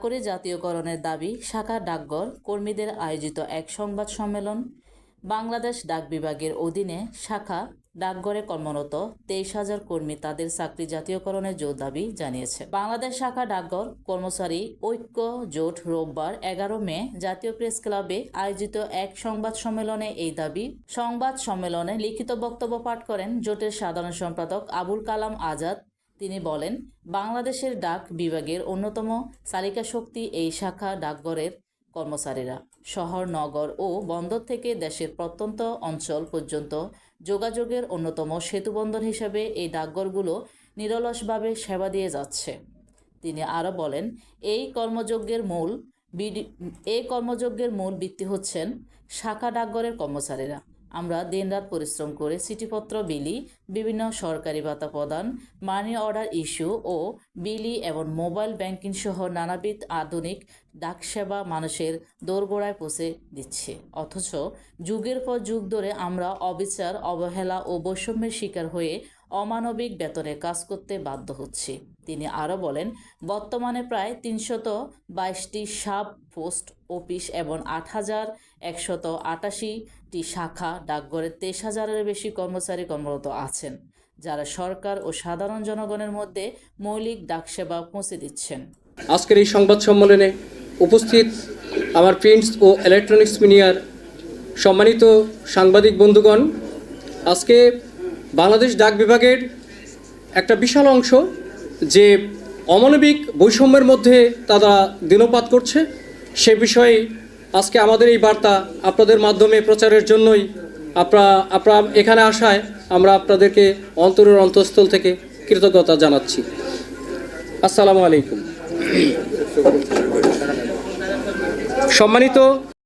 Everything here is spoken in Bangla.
চাকরি জাতীয়করণের দাবি শাখা ডাকঘর কর্মীদের আয়োজিত এক সংবাদ সম্মেলন। বাংলাদেশ ডাক বিভাগের অধীনে শাখা ডাকঘরে কর্মরত তেইশ হাজার কর্মী তাদের চাকরি জাতীয়করণের জোর দাবি জানিয়েছে। বাংলাদেশ শাখা ডাকঘর কর্মচারী ঐক্য জোট রোববার এগারো মে জাতীয় প্রেস ক্লাবে আয়োজিত এক সংবাদ সম্মেলনে এই দাবি সংবাদ সম্মেলনে লিখিত বক্তব্য পাঠ করেন জোটের সাধারণ সম্পাদক আবুল কালাম আজাদ তিনি বলেন, বাংলাদেশের ডাক বিভাগের অন্যতম চালিকা শক্তি এই শাখা ডাকঘরের কর্মচারীরা। শহর, নগর ও বন্দর থেকে দেশের প্রত্যন্ত অঞ্চল পর্যন্ত যোগাযোগের অন্যতম সেতুবন্ধন হিসেবে এই ডাকঘরগুলো নিরলসভাবে সেবা দিয়ে যাচ্ছে। তিনি আরও বলেন, এই কর্মযজ্ঞের মূল বিডি এই কর্মযজ্ঞের মূল ভিত্তি হচ্ছেন শাখা ডাকঘরের কর্মচারীরা। আমরা দিনরাত পরিশ্রম করে চিঠিপত্র, বিলি, বিভিন্ন সরকারি ভাতা প্রদান মানি অর্ডার ইস্যু ও বিলি এবং মোবাইল ব্যাংকিং সহ নানাবিধ আধুনিক ডাকসেবা মানুষের দোরগোড়ায় পৌঁছে দিচ্ছে। অথচ যুগের পর যুগ ধরে আমরা অবিচার, অবহেলা ও বৈষম্যের শিকার হয়ে অমানবিক বেতনে কাজ করতে বাধ্য হচ্ছি। তিনি আরও বলেন, বর্তমানে প্রায় তিনশত বাইশটি সাব পোস্ট অফিস এবং আট হাজার একশত আটাশিটি শাখা ডাকঘরে তেইশ হাজারের বেশি কর্মচারী কর্মরত আছেন, যারা সরকার ও সাধারণ জনগণের মধ্যে মৌলিক ডাকসেবা পৌঁছে দিচ্ছেন। আজকের এই সংবাদ সম্মেলনে উপস্থিত আমার প্রিন্টস ও ইলেকট্রনিক্স মিডিয়ার সম্মানিত সাংবাদিক বন্ধুগণ, আজকে বাংলাদেশ ডাক বিভাগের একটা বিশাল অংশ যে অমানবিক বৈষম্যের মধ্যে তারা দিনপাত করছে, সে বিষয়ে আজকে আমাদের এই বার্তা আপনাদের মাধ্যমে প্রচারের জন্যই আপনারা আপনারা এখানে আসায় আমরা আপনাদেরকে অন্তরের অন্তঃস্থল থেকে কৃতজ্ঞতা জানাচ্ছি। আসসালামু আলাইকুম। সম্মানিত